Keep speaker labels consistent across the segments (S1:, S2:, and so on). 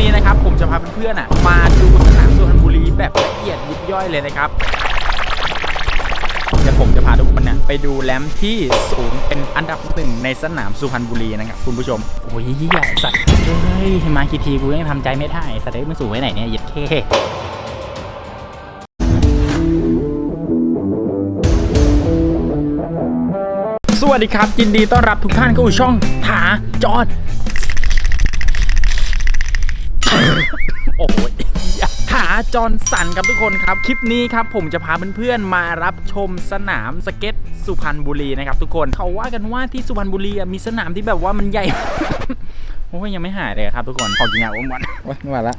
S1: นี้นะครับผมจะพาเพื่อนๆอะมาดูสนามสุพรรณบุรีแบบละเอียดยิบย่อยเลยนะครับเดี๋ยวผมจะพาทุกคนเนี่ยไปดูแรมที่สูงเป็นอันดับหนึ่งในสนามสุพรรณบุรีนะครับคุณผู้ชมโอ้ยใหญ่สัตว์เฮ้ยมากี่ทีกูยังทำใจไม่ได้สัตว์เอ้ยมันสูงไว้ไหนเนี่ยเหยียดเท่สวัสดีครับยินดีต้อนรับทุกท่านเข้าสู่ช่องถาจอด โอ้โหถาจอนสันครับทุกคนครับ คลิปนี้ครับผมจะพาเพื่อนๆมารับชมสนามสเก็ตสุพรรณบุรีนะครับทุกคนเขาว่ากันว่าที่สุพรรณบุรีอะมีสนามที่แบบว่ามันใหญ่โอ้ยยังไม่หายเลยครับทุกคนขอกินยาอ้วนวันโอ้ยไม่ไหวละ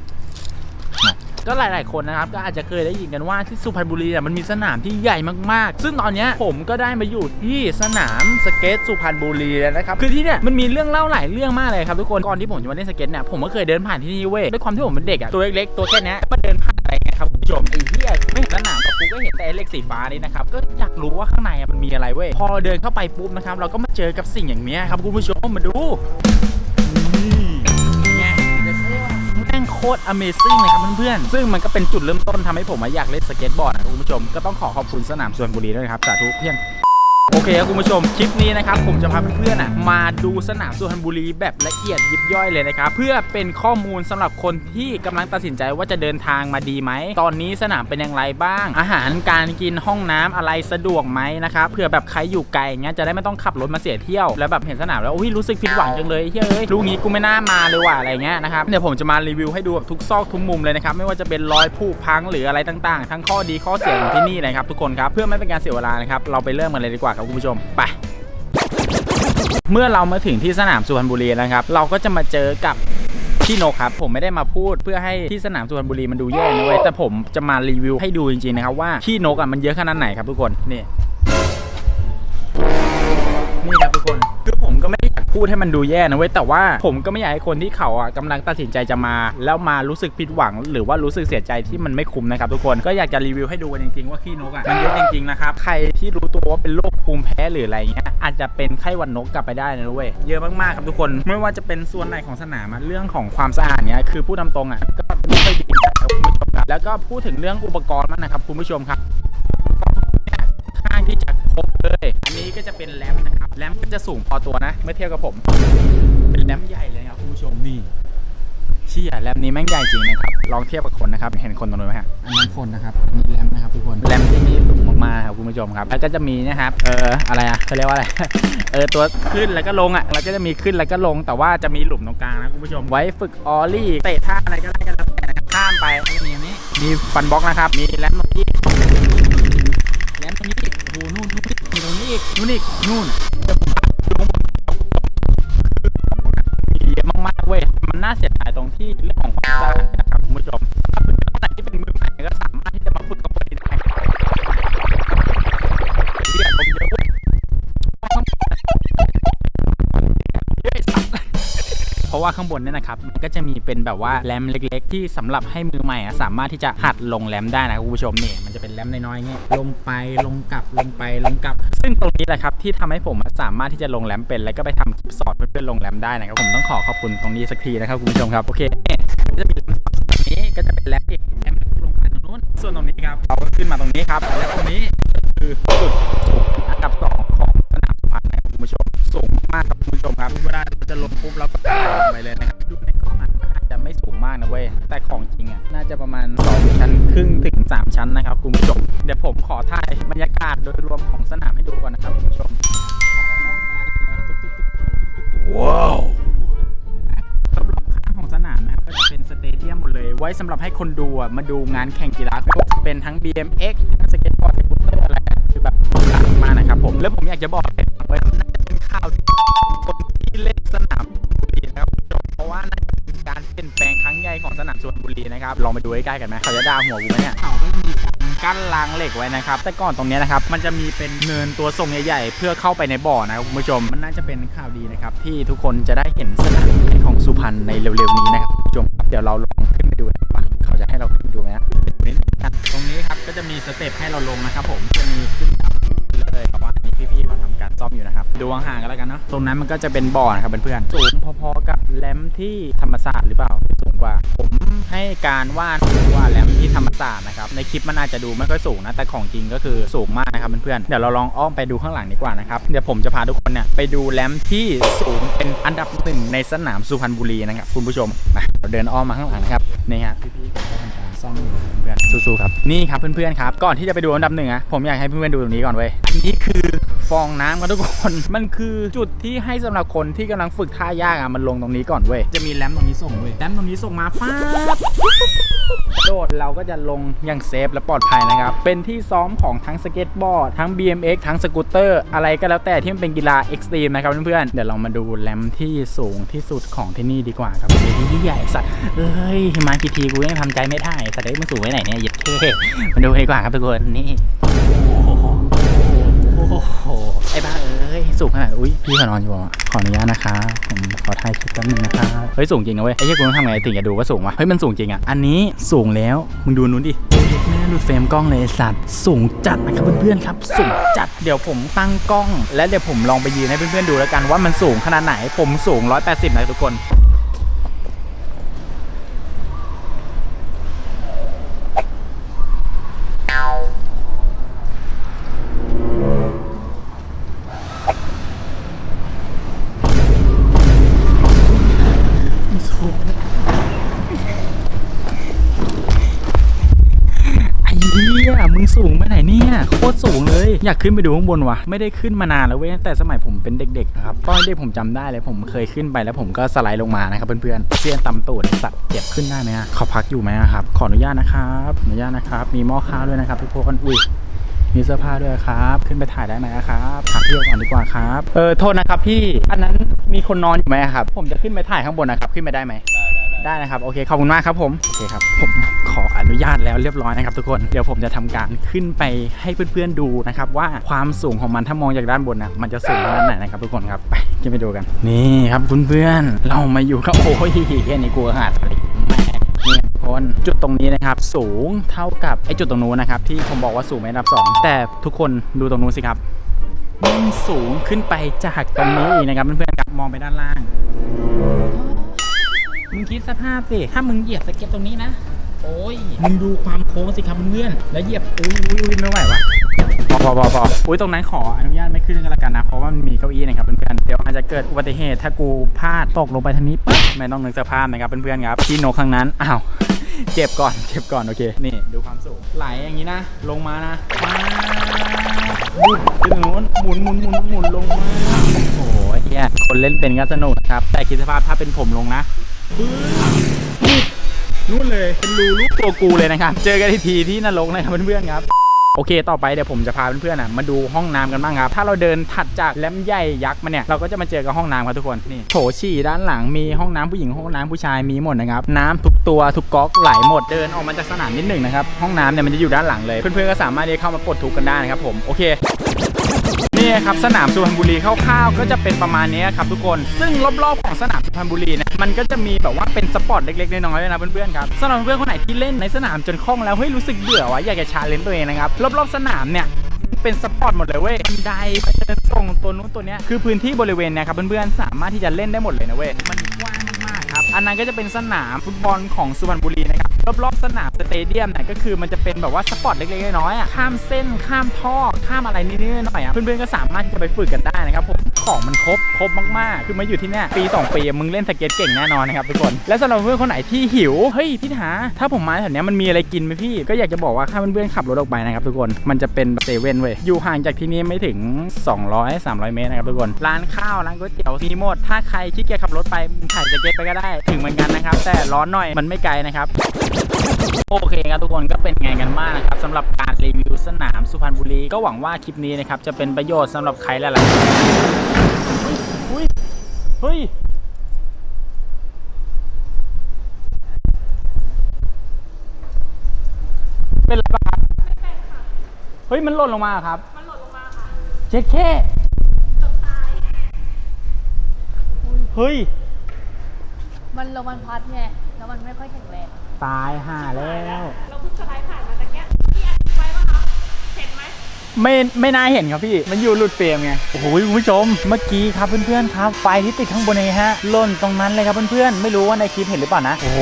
S1: ก็หลาย ๆ คนนะครับก็อาจจะเคยได้ยินกันว่าที่สุพรรณบุรีเนี่ยมันมีสนามที่ใหญ่มาก ๆ ซึ่งตอนนี้ผมก็ได้มาอยู่ที่สนามสเก็ตสุพรรณบุรีแล้วนะครับคือที่เนี่ยมันมีเรื่องเล่าหลายเรื่องมากเลยครับทุกคนก่อนที่ผมจะมาเล่นสเก็ตเนี่ยผมก็เคยเดินผ่านที่นี่เว้ยด้วยความที่ผมเป็นเด็กอะตัวเล็กๆตัวแค่นี้มาเดินผ่านอะไรเงี้ยครับคุณผู้ชมไอ้เหี้ยไม่เห็นสนามแต่กูก็เห็นแต่เหล็กสีฟ้านี่นะครับก็อยากรู้ว่าข้างในมันมีอะไรเว้ยพอเดินเข้าไปปุ๊บนะครับเราก็มาเจอกับสิ่งอย่างเนี้ยครับคุณผู้ชมมาดู คตร Amazing เลยครับเพื่อนๆซึ่งมันก็เป็นจุดเริ่มต้นทำให้ผมอยากเล่นสเก็ตบอร์ดนะครับคุณผู้ชมก็ต้องขอขอบคุณสนามสุวรรณบุรีด้วยนะครับสาธุเพียง โอเคครับคุณผู้ชมคลิปนี้นะครับผมจะพาเพื่อนๆอะมาดูสนามสุพรรณบุรีแบบละเอียดยิบย่อยเลยนะครับเพื่อเป็นข้อมูลสำหรับคนที่กำลังตัดสินใจว่าจะเดินทางมาดีไหม ตอนนี้สนามเป็นอย่างไรบ้าง อาหารการกินห้องน้ำอะไรสะดวกไหมนะครับเผื่อแบบใครอยู่ไกลอย่างเงี้ยจะได้ไม่ต้องขับรถมาเสียเที่ยวแล้วแบบเห็นสนามแล้วโอ้ยรู้สึกผิดหวังจังเลยเฮ้ยเอ้ยลูกนี้กูไม่น่ามาเลยว่ะอะไรเงี้ยนะครับเดี๋ยวผมจะมารีวิวให้ดูแบบทุกซอกทุกมุมเลยนะครับไม่ว่าจะเป็นรอยผุพังหรืออะไรต่างๆ ทั้งข้อดีข้อเสียของที่นี่เลยครับทุกคนครับเพื่อไม่เป็นการเสียเวลานะครับเราไปเริ่มกันเลยดีกว่าครับคุณผู้ชมไปเมื่อเรามาถึงที่สนามสุพรรณบุรีนะครับ เราก็จะมาเจอกับพี่นกครับ ผมไม่ได้มาพูดเพื่อให้ที่สนามสุพรรณบุรีมันดูแย่นะเว้ยแต่ผมจะมารีวิวให้ดูจริงๆนะครับว่าพี่นกอะมันเยอะขนาดไหนครับทุกคนนี่นี่ครับ พูดให้มันดูแย่นะเว้ยแต่ว่าผมก็ไม่อยากให้คนที่เขาอะกำลังตัดสินใจจะมา แล้วมารู้สึกผิดหวัง หรือว่ารู้สึกเสียใจที่มันไม่คุ้มนะครับทุกคนก็อยากจะรีวิวให้ดูกันจริงๆว่าขี้นกอะมันเยอะจริงๆนะครับใครที่รู้ตัวว่าเป็นโรคภูมิแพ้หรืออะไรเงี้ยอาจจะเป็นไข้หวัดนกกลับไปได้นะเว้ยเยอะมากๆครับทุกคน ไม่ว่าจะเป็นส่วนไหนของสนามเรื่องของความสะอาดเนี้ยคือพูดตามตรงอะก็ไม่ค่อยดีนะครับคุณผู้ชมครับแล้วก็พูดถึงเรื่องอุปกรณ์มันนะครับคุณผู้ชมครับ จะครบเลยอันนี้ก็จะเป็นแรมป์นะครับ แรมป์ก็จะสูงพอตัวนะ เมื่อเทียบกับผม เป็นแรมป์ใหญ่เลยครับคุณผู้ชมนี่เชี่ยแรมป์นี้แม่งใหญ่จริงนะครับ ลองเทียบกับคนนะครับ เห็นคนตรงนู้นไหมฮะอันนี้คนนะครับนี่แรมป์นะครับทุกคน แรมป์ที่นี่สูงมากๆครับคุณผู้ชมครับ แล้วก็จะมีนะครับ เอออะไรอะเขาเรียกว่าอะไร เออตัวขึ้นแล้วก็ลงอะแล้วก็จะมีขึ้นแล้วก็ลง แต่ว่าจะมีหลุมตรงกลางนะคุณผู้ชม ไว้ฝึกออลลี่ เตะท่าอะไรก็ได้ก็แล้วแต่นะครับข้ามไปมีอันนี้ มีฟันบล็อกนะครับ มีแรมป์ตรงนี้ แหลมตรงนี้อีกโอ้โหนู่นนู่น อีกนู่นอีกนู่นจะพาดูข้างมีเยอะมากๆเว้ยมันน่าเสียดายตรงที่เรื่องของความสะอาด ว่าข้างบนเนี่ยนะครับมันก็จะมีเป็นแบบว่าแรมเล็ก ๆ ที่สำหรับให้มือใหม่สามารถที่จะหัดลงแรมได้นะคุณผู้ชมนี่มันจะเป็นแรมน้อยๆเงี้ยลงไปลงกลับลงไปลงกลับ ซึ่งตรงนี้แหละครับที่ทำให้ผมสามารถที่จะลงแรมเป็น แล้วก็ไปทำคลิปสอนเพื่อนๆลงแรมได้นะครับผมต้องขอขอบคุณตรงนี้สักทีนะครับคุณผู้ชมครับโอเคเนี่ยจะมีแรมตรงนี้ก็จะเป็นแรมอีกแรมลงไปตรงนู้นส่วนตรงนี้ครับเราก็ขึ้นมาตรงนี้ครับและตรงนี้คือจุด คุณผู้ชมครับเวลาเราจะลงปุ๊บเราก็ลงไปเลยนะครับดูในกล้องอะมันอาจจะไม่สูงมากนะเว้ยแต่ของจริงอะน่าจะประมาณ2ชั้นครึ่งถึง3ชั้นนะครับคุณผู้ชมเดี๋ยวผมขอถ่ายบรรยากาศโดยรวมของสนามให้ดูก่อนนะครับคุณผู้ชมว้าวรอบๆข้างของสนามนะครับก็จะเป็นสเตเดียมหมดเลยไว้สำหรับให้คนดูอะมาดูงานแข่งกีฬาไม่ว่าจะเป็นทั้ง BMX ทั้งสเก็ตบอร์ดสกูตเตอร์อะไรอะคือแบบหลากมากนะครับผมแล้วผมอยากจะบอก บุรีนะครับลองไปดูใกล้ๆกันไหมเขาจะด่าหัวกูไหมเนี่ยเขาก็จะมีการกั้นรางเหล็กไว้นะครับแต่ก่อนตรงนี้นะครับมันจะมีเป็นเนินตัวทรงใหญ่ๆเพื่อเข้าไปในบ่อนะครับคุณผู้ชมมันน่าจะเป็นข่าวดีนะครับที่ทุกคนจะได้เห็นสนามของสุพรรณในเร็วๆนี้นะครับคุณผู้ชมเดี๋ยวเราลองขึ้นไปดูนะครับว่าเขาจะให้เราขึ้นไปดูไหมนะตรงนี้ครับก็จะมีสเต็ปให้เราลงนะครับผมจะมีขึ้นครับเลยแต่ว่าอันนี้พี่ๆเขาทำการซ่อมอยู่นะครับ ดูห่างกันแล้วกันเนาะตรงนั้นมันก็จะเป็นบ่อนะครับเพื่อนๆสูงพอๆกับแรมที่ธรรมศาสตร์หรือเปล่าสูงกว่า ให้การว่าดหรือว่าแรมที่ธรรมศาสตร์นะครับในคลิปมันอาจจะดูไม่ค่อยสูงนะแต่ของจริงก็คือสูงมากนะครับเพื่อนๆเดี๋ยวเราลองอ้อมไปดูข้างหลังดีกว่านะครับเดี๋ยวผมจะพาทุกคนเนี่ยไปดูแรมที่สูงเป็นอันดับหนึ่งในสนามสุพรรณบุรีนะครับคุณผู้ชมมาเราเดินอ้อมมาข้างหลังนะครับนี่ฮะพี่ๆก็ทำการซ่อมอยู่เพื่อนๆสู้ๆครับนี่ครับเพื่อนๆครับก่อนที่จะไปดูอันดับหนึ่งอะผมอยากให้เพื่อนๆดูตรงนี้ก่อนเว้ยอันนี้คือ ฟองน้ำครับทุกคน มันคือจุดที่ให้สำหรับคนที่กำลังฝึกท่ายากอะมันลงตรงนี้ก่อนเว้ย จะมีแรมตรงนี้ส่งเว้ย แรมตรงนี้ส่งมาฟ้าบโดดเราก็จะลงอย่างเซฟและปลอดภัยนะครับ เป็นที่ซ้อมของทั้งสเก็ตบอร์ด ทั้ง BMX ทั้งสกูตเตอร์ อะไรก็แล้วแต่ที่มันเป็นกีฬาเอ็กซ์ตรีมนะครับเพื่อนๆ เดี๋ยวเรามาดูแรมที่สูงที่สุดของที่นี่ดีกว่าครับที่ใหญ่สัตว์เอ้ยมากี่ทีกูยังทำใจไม่ได้ สัตว์เอ้ยมันสูงไว้ไหนเนี่ยเหย็ดเท่มาดูดีกว่าครับทุกคนนี่โอ้โห ไอ้บ้าเอ้ยสูงขนาดอุ้ยพี่ขอนอนอยู่อะขออนุญาตนะคะผมขอถ่ายคลิปแป๊บนึงนะคะเฮ้ยสูงจริงนะเว้ยไอ้เหี้ยกูต้องทำไงถึงจะดูว่าสูงวะเฮ้ยมันสูงจริงอะอันนี้สูงแล้วมึงดูนู้นดิโอ้ยแม่หลุดเฟรมกล้องเลยสัตว์สูงจัดนะครับเพื่อนๆครับ สูงจัดเดี๋ยวผมตั้งกล้อง และเดี๋ยวผมลองไปยืนให้เพื่อนๆดูแล้วกันว่ามันสูงขนาดไหนผมสูง 180นะทุกคน โคตรสูงเลย อยากขึ้นไปดูข้างบนว่ะไม่ได้ขึ้นมานานแล้วเว้ยตั้งแต่สมัยผมเป็นเด็กๆนะครับตอนเด็กผมจำได้เลยผมเคยขึ้นไปแล้วผมก็สไลด์ลงมานะครับเพื่อนๆเสี้ยนตำตูดไอ้สัตว์เจ็บขึ้นได้ไหมฮะเขาพักอยู่ไหมอะครับขออนุญาตนะครับขออนุญาตนะครับ มีหม้อข้าวด้วยนะครับทุกคนอุ้ยมีเสื้อผ้าด้วยครับ ขึ้นไปถ่ายได้ไหมครับถามพี่ก่อนดีกว่าครับ เออโทษนะครับพี่ อันนั้นมีคนนอนอยู่ไหมครับ ผมจะขึ้นไปถ่ายข้างบนนะครับ ขึ้นไปได้ไหม ได้นะครับ โอเค ขอบคุณมากครับผม โอเคครับ ผมขออ นุญาตแล้วเรียบร้อยนะครับทุกคนเดี๋ยวผมจะทำการขึ้นไปให้เพื่อนๆดูนะครับว่าความสูงของมันถ้ามองจากด้านบนนะมันจะสูงขนาดไหนนะครับทุกคนครับไปขึ้นไปดูกัน นี่ครับเพื่อนๆเรามาอยู่กับโอ้ยแค่นี้กลัวหาดอะไรแม่เนี่ยทุกคนจุดตรงนี้นะครับสูงเท่ากับไอ้จุดตรงนู้นนะครับที่ผมบอกว่าสูงเป็นอันดับสองแต่ทุกคนดูตรงนู้นสิครับมันสูงขึ้นไปจากตรงนี้นะครับเพื่อนๆครับมองไปด้านล่าง มึงคิดสภาพสิ ถ้ามึงเหยียบสเก็ตตรงนี้นะ โอ้ยมึงดูความโค้งสิครับเพื่อนๆแล้วเหยียบอุ้ยอุ้ยอุ้ยไม่ไหววะพอพอพอพออุ้ยตรงนั้นขออนุญาตไม่ขึ้นกันละกันนะ เพราะว่ามันมีเก้าอี้นะครับเพื่อนๆเดี๋ยวอาจจะเกิดอุบัติเหตุถ้ากูพลาดตกลงไปทางนี้ปั๊บไม่ต้องนึกสภาพนะครับเพื่อนๆครับที่นกข้างนั้นอ้าวเจ็บก่อนเจ็บก่อนโอเค นี่ดูความสูงไหลอย่างนี้นะ ลงมานะมาบุดขึ้นตรงนู้นหมุนหมุนหมุนหมุนลงมาโอ้โหเฮียคนเล่นเป็นก็สนุกนะครับแต่คิดสภาพถ้าเป็นผมลงนะ นู่นเลยเป็นรูรูปตัวกูเลยนะครับเจอกันทีที่นรกนะครับเพื่อนๆครับโอเค ต่อไปเดี๋ยวผมจะพาเพื่อนๆอะมาดูห้องน้ำกันบ้างครับ ถ้าเราเดินถัดจากแหลมใหญ่ยักษ์มาเนี่ย เราก็จะมาเจอกับห้องน้ำครับทุกคน นี่โถฉี่ด้านหลังมีห้องน้ำผู้หญิงห้องน้ำผู้ชายมีหมดนะครับ น้ำทุกตัวทุกก๊อกไหลหมด เดินออกมาจากสนามนิดหนึ่งนะครับ ห้องน้ำเนี่ยมันจะอยู่ด้านหลังเลย เพื่อนๆก็สามารถที่เข้ามาปลดทุกข์กันได้นะครับผม โอเค นี่ยครับสนามสุพรรณบุรีคร่าวๆก็จะเป็นประมาณนี้ครับทุกคนซึ่งรอบๆของสนามสุพรรณบุรีนี่ยมันก็จะมีแบบว่าเป็นสปอร์ตเล็กๆน้อยๆด้วยนะเพื่อนๆครับสำหรับเพื่อนคนไหนที่เล่นในสนามจนคล่องแล้วเฮ้ยรู้สึกเบื่อวะอยากจะชาเลนจ์ตัวเองนะครับรอบๆสนามเนี่ยเป็นสปอร์ตหมดเลยเว้ยบันไดไปเดินส่งตัวนู้นตัวเนี้ยคือพื้นที่บริเวณเนี่ยครับเพื่อนๆสามารถที่จะเล่นได้หมดเลยนะเว้ยมันกว้างมากๆครับอันนั้นก็จะเป็นสนามฟุตบอลของสุพรรณบุรีนะครับ รอบๆสนามสเตเดียมเนี่ยก็คือมันจะเป็นแบบว่าสปอร์ตเล็กๆน้อยๆอะข้ามเส้นข้ามท่อข้ามอะไรนิดๆหน่อยๆอะเพื่อนๆก็สามารถที่จะไปฝึกกันได้นะครับผม ของมันครบครบมากๆ คือมาอยู่ที่เนี่ยปี 2 ปีมึงเล่นสเก็ตเก่งแน่นอนนะครับทุกคน และสำหรับเพื่อนคนไหนที่หิว เฮ้ยพี่ถาถ้าผมมาแถวนี้มันมีอะไรกินไหมพี่ ก็อยากจะบอกว่าถ้าเพื่อนๆขับรถออกไปนะครับทุกคน มันจะเป็นเซเว่นเว้ย อยู่ห่างจากที่นี่ไม่ถึง 200 300 เมตรนะครับทุกคน ร้านข้าวร้านก๋วยเตี๋ยวมีหมด ถ้าใครขี้เกียจขับรถไปถ่ายสเก็ตไปก็ได้ ถึงเหมือนกันนะครับ แต่ร้อนหน่อยมันไม่ไกลนะครับ โอเคครับทุกคนก็เป็นไงกันบ้างนะครับสำหรับการรีวิวสนามสุพรรณบุรี ก็หวังว่าคลิปนี้นะครับจะเป็นประโยชน์สำหรับใครหลายๆคนเฮ้ยเฮ้ยเป็นไรบ้างครับเฮ้ยมันหล่นลงมาครับ มันหล่นลงมาค่ะเจ๊แค่เฮ้ย
S2: มันลมมันพัดไงแล้วมันไม่ค่อยแข็งแรง
S1: ตายห่าแล้ว
S3: เราเพิ่งสไลด์ผ่าน ไหม
S1: ไม่ไม่น่าเห็นครับพี่ มันอยู่หลุดเฟรมไง โอ้โหคุณผู้ชม เมื่อกี้ครับเพื่อนๆครับ ไฟที่ติดข้างบนนี้ฮะหล่นตรงนั้นเลยครับเพื่อนๆ ไม่รู้ว่าในคลิปเห็นหรือเปล่านะ โอ้โห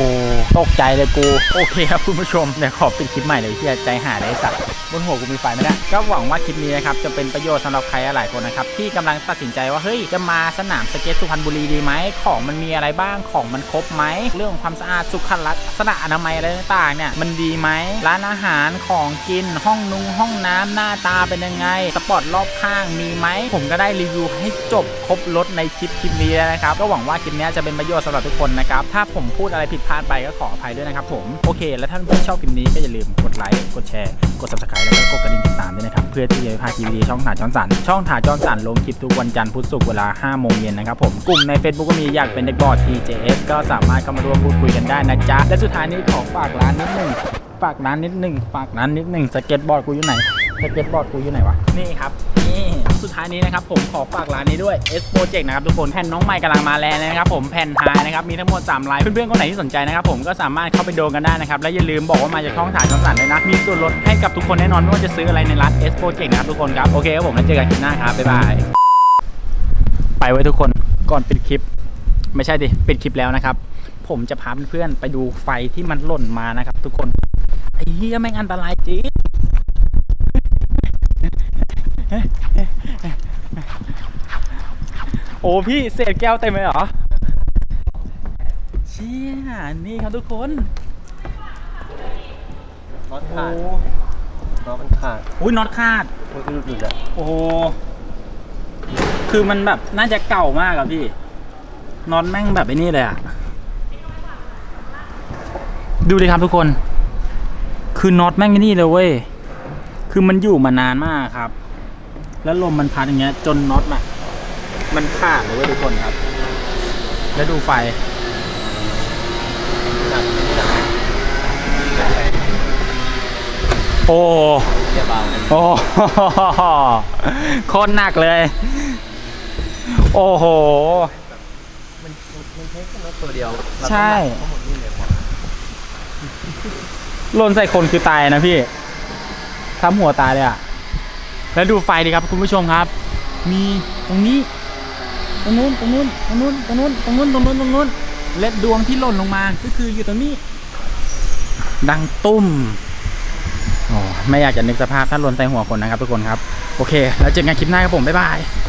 S1: ตกใจเลยกู โอเคครับคุณผู้ชม เดี๋ยวขอปิดคลิปใหม่เลยที่ใจหายเลยไอ้สัตว์บนหัวกูมีไฟไหมเนี่ยก็หวังว่าคลิปนี้นะครับจะเป็นประโยชน์สำหรับใครหลายคนนะครับที่กำลังตัดสินใจว่าเฮ้ยจะมาสนามสเก็ตสุพรรณบุรีดีไหมของมันมีอะไรบ้างของมันครบไหมเรื่องของความสะอาดสุขลักษณะอนามัยอะไรต่างๆเนี่ยมันดีไหมร้านอาหารของกินห้องนุงห้องน้ำหน้าตาเป็นยังไง สปอร์ตรอบข้างมีไหม ผมก็ได้รีวิวให้จบครบรถในคลิปคลิปนี้แล้วนะครับ ก็หวังว่าคลิปนี้จะเป็นประโยชน์สำหรับทุกคนนะครับ ถ้าผมพูดอะไรผิดพลาดไปก็ขออภัยด้วยนะครับผม โอเค แล้วถ้าเพื่อนชอบคลิปนี้ก็อย่าลืมกดไลค์ กดแชร์ กด subscribe แล้วก็กดกระดิ่งติดตามด้วยนะครับ เพื่อที่จะพาดคลิปวิดีโอช่องถาจอนสัน ช่องถาจอนสันลงคลิปทุกวันจันทร์พุธศุกร์เวลา5โมงเย็นนะครับผม กลุ่มใน Facebook ก็มีอยากเป็นเด็กบอร์ด TJS ก็สามารถเข้ามาร่วมพูดคุยกันได้นะจ๊ะ และสุดท้ายนี้ขอฝากร้านนิดหนึ่งฝากร้านนิดหนึ่งฝากร้านนิดหนึ่งสเก็ตบอร์ดกูอยู่ไหน สเก็ตบอร์ดกูอยู่ไหนวะ นี่ครับ นี่สุดท้ายนี้นะครับผมขอฝากร้านนี้ด้วย S Project นะครับทุกคนแผ่นน้องใหม่กำลังมาแรงเลยนะครับผมแผ่นไฮนะครับมีทั้งหมด3ลายเพื่อนๆคนไหนที่สนใจนะครับผมก็สามารถเข้าไปโดนกันได้นะครับและอย่าลืมบอกว่ามาจากช่องถ่ายช่องสั่นด้วยนะ มีส่วนลดให้กับทุกคนแน่นอนไม่ว่าจะซื้ออะไรในร้าน S Project นะครับทุกคนครับโอเคครับผมแล้วเจอกันคลิปหน้าครับบ๊ายบายไปไว้ทุกคนก่อนปิดคลิป ไม่ใช่ดิปิดคลิปแล้วนะครับผมจะพาเพื่อนๆไปดูไฟที่มันหล่นมานะครับ ทุกคนไอ้เหี้ยแม่งอันตรายจริง โอ้พี่เศษแก้วเต็มเลยเหรอ เชี่ยนี่ครับทุกคน
S3: น็อต
S1: โอ้
S3: ขาดน็อตมันขาด
S1: อุ้ยน็อตขาด
S3: มันก็หลุดหลุดแล้ว
S1: โอ้โหคือมันแบบน่าจะเก่ามากอะพี่น็อตแม่งแบบไอ้นี่เลยอะดูดิครับทุกคน คือน็อตแม่งไอ้นี่เลยเว้ย คือมันอยู่มานานมากครับ แล้วลมมันพัดอย่างเงี้ย จนน็อตอะมันขาดเลยเว้ยทุกคนครับ แล้วดูไฟ
S3: หนักไม่หนัก
S1: โอ้
S3: เดี๋ยวเบา
S1: โอ้โหโคตรหนักเลย โอ้โห
S3: มันมันมันใช้แค่น็อตตัวเดียว
S1: ใช่
S3: ทั้งหมดนี่เลยว่ะ
S1: หล่นใส่คนคือตายนะพี่ทำหัวตายเลยอะ แล้วดูไฟดีครับคุณผู้ชมครับ มีตรงนี้ตรงนู้นตรงนู้นตรงนู้นตรงนู้นตรงนู้นตรงนู้นตรงนู้นและดวงที่หล่นลงมาก็คืออยู่ตรงนี้ ดังตุ้มโอ้ไม่อยากจะนึกสภาพถ้าหล่นใส่หัวคนนะครับทุกคนครับ โอเค แล้วเจอกันคลิปหน้าครับผม บ๊ายบาย